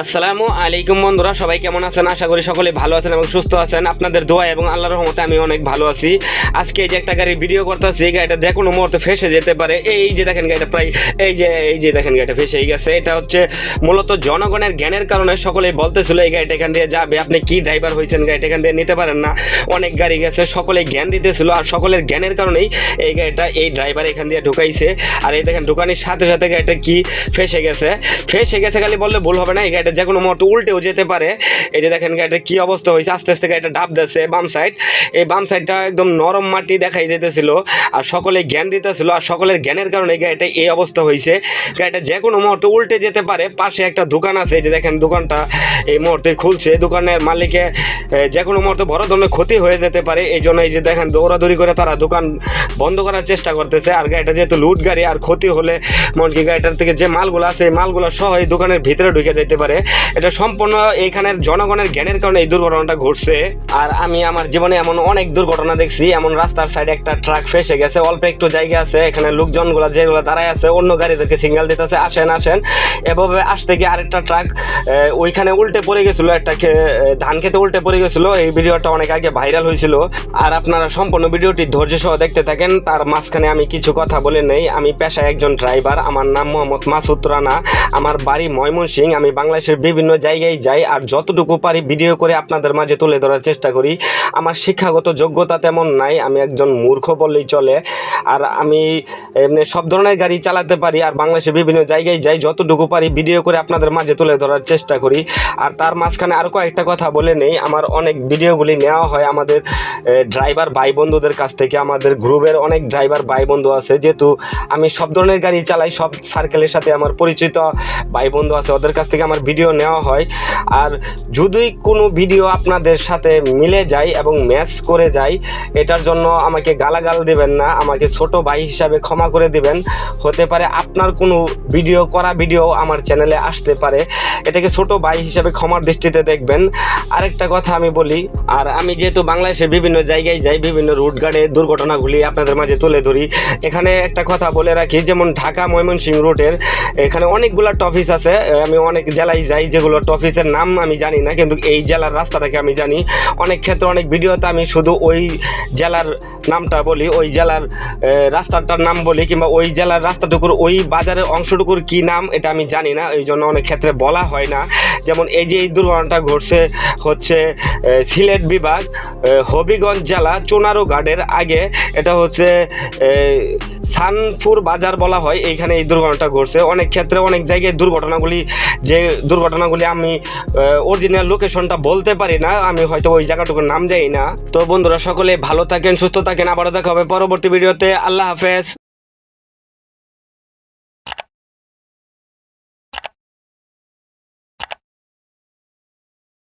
আসসালামু আলাইকুম বন্ধুরা, সবাই কেমন আছেন? আশা করি সকলে ভালো আছেন এবং সুস্থ আছেন। আপনাদের দোয়া এবং আল্লাহর রহমতে আমি অনেক ভালো আছি। আজকে এই যে একটা গাড়ির ভিডিও করতেছি, এই গাড়িটা যে কোনো মুহূর্তে ফেসে যেতে পারে। এই যে দেখেন গাড়িটা প্রায়, এই যে এই যে দেখেন গাড়িটা ফেসেই গেছে। এটা হচ্ছে মূলত জনগণের জ্ঞানের কারণে সকলেই বলতেছিল, এই গাড়িটা এখান দিয়ে যাবে। আপনি কি ড্রাইভার হয়েছেন? গাড়িটা এখান দিয়ে নিতে পারেন না। অনেক গাড়ি গেছে, সকলে জ্ঞান দিতেছিল আর সকলের জ্ঞানের কারণেই এই গাড়িটা এই ড্রাইভার এখান দিয়ে ঢুকাইছে। আর এই দেখেন ঢুকানির সাথে সাথে গাড়িটা কি ফেসে গেছে। ফেসে গেছে খালি বললে ভুল হবে না, এই গাড়িটা যে কোনো মুহূর্তে উল্টেও যেতে পারে। এই যে দেখেন গাড়িটার কি অবস্থা হয়েছে, আস্তে আস্তে গাড়িটা ডাব দিচ্ছে বাম সাইড এই বাম সাইডটা একদম নরম মাটি দেখাই যেতেছিল আর সকলে জ্ঞান দিতেছিল আর সকলের জ্ঞানের কারণে গাড়িটা এই অবস্থা হয়েছে। গাড়িটা যে কোনো মুহূর্তে উল্টে যেতে পারে। পাশে একটা দোকান আছে, এই যে দেখেন দোকানটা এই মুহূর্তে খুলছে। দোকানের মালিকে যে কোনো মুহূর্তে বড় ধরনের ক্ষতি হয়ে যেতে পারে। এই জন্য এই যে দেখেন দৌড়াদৌড়ি করে তারা দোকান বন্ধ করার চেষ্টা করতেছে। আর গাড়িটা যেহেতু লুট গাড়ি, আর ক্ষতি হলে মনকি গাড়িটার থেকে যে মালগুলো আছে, এই মালগুলো সহ এই দোকানের ভিতরে ঢুকে যেতে পারে। এটা সম্পূর্ণ এইখানের জনগণের জ্ঞানের কারণে এই দুর্ঘটনাটা ঘটছে। আর আমি আমার জীবনে এমন অনেক দুর্ঘটনা দেখছি। এমন রাস্তার সাইডে একটা ট্রাক ফেসে গেছে, অল্প একটু জায়গা আছে। এখানে লোকজনগুলো যেগুলো দাঁড়ায় আছে, অন্য গাড়িদেরকে সিগন্যাল দিতেছে, আসেন আসেন। এভাবে আসতে গিয়ে আরেকটা ট্রাক ওইখানে উল্টে পড়ে গেছিল, একটা ধান খেতে উল্টে পড়ে গেছিল। এই ভিডিওটা অনেক আগে ভাইরাল হয়েছিল। আর আপনারা সম্পূর্ণ ভিডিওটি ধৈর্য সহ দেখতে থাকেন। তার মাঝখানে আমি কিছু কথা বলে নেই। আমি পেশায় একজন ড্রাইভার আমার নাম মোহাম্মদ মাসুদ রানা। আমার বাড়ি ময়মনসিং আমি বাংলাদেশের বিভিন্ন জায়গায় যাই আর যতটুকু পারি ভিডিও করে আপনাদের মাঝে তুলে ধরার চেষ্টা করি। আমার শিক্ষাগত যোগ্যতা তেমন নাই, আমি একজন মূর্খ বললেই চলে। আর আমি এমনি সব ধরনের গাড়ি চালাতে পারি আর বাংলাদেশের বিভিন্ন জায়গায় যাই, যতটুকু পারি ভিডিও করে আপনাদের মাঝে তুলে ধরার চেষ্টা করি। আর তার মাঝখানে আরও কয়েকটা কথা বলে নেই, আমার অনেক ভিডিওগুলি নেওয়া হয় আমাদের ড্রাইভার ভাই বন্ধুদের কাছ থেকে। আমাদের গ্রুপের অনেক ড্রাইভার ভাই বন্ধু আছে, যেহেতু আমি সব ধরনের গাড়ি চালাই, সব সার্কেলের সাথে আমার পরিচিত ভাই বন্ধু আছে, ওদের কাছ থেকে আমার ভিডিও নেওয়া হয়। আর যদি কোনো ভিডিও আপনাদের সাথে মিলে যায় এবং ম্যাচ করে যায়, এটার জন্য আমাকে গালাগাল দেবেন না, আমাকে ছোট ভাই হিসাবে ক্ষমা করে দেবেন। হতে পারে আপনার কোনো ভিডিও করা ভিডিও আমার চ্যানেলে আসতে পারে। এটাকে ছোট ভাই হিসাবে ক্ষমার দৃষ্টিতে দেখবেন। আরেকটা কথা আমি বলি, আর আমি যেহেতু বাংলাদেশের বিভিন্ন জায়গায় যাই, বিভিন্ন রুট গার্ডে দুর্ঘটনাগুলি আপনাদের মাঝে তুলে ধরি, এখানে একটা কথা বলে রাখি, যেমন ঢাকা ময়মনসিংহ রুটের এখানে অনেকগুলো টফিস আছে আমি অনেক জেলায় যাই, যেগুলো টফিসের নাম আমি জানি না, কিন্তু এই জেলার রাস্তাটাকে আমি জানি। অনেক ক্ষেত্রে অনেক ভিডিওতে আমি শুধু ওই জেলার নামটা বলি, ওই জেলার রাস্তাটার নাম বলি, কিংবা ওই জেলার রাস্তাটুকুর ওই বাজারের অংশটুকুর কি নাম, এটা আমি জানি না এই জন্য অনেক ক্ষেত্রে বলা হয় না। যেমন এই যে এই দুর্ঘটনাটা ঘটছে হচ্ছে সিলেট বিভাগ হবিগঞ্জ জেলা, চুনারু গার্ডের আগে। এটা হচ্ছে সানপুর বাজার বলা হয়। এইখানে এই দুর্ঘটনাটা ঘটছে। অনেক ক্ষেত্রে অনেক জায়গায় দুর্ঘটনাগুলি, যে দুর্ঘটনাগুলি আমি অরিজিনাল লোকেশনটা বলতে পারি না, আমি হয়তো ওই জায়গাটুকুর নাম যাই না। তো বন্ধুরা, সকলে ভালো থাকেন, সুস্থ থাকেন। আবারও দেখা হবে পরবর্তী ভিডিওতে। আল্লাহ হাফেজ।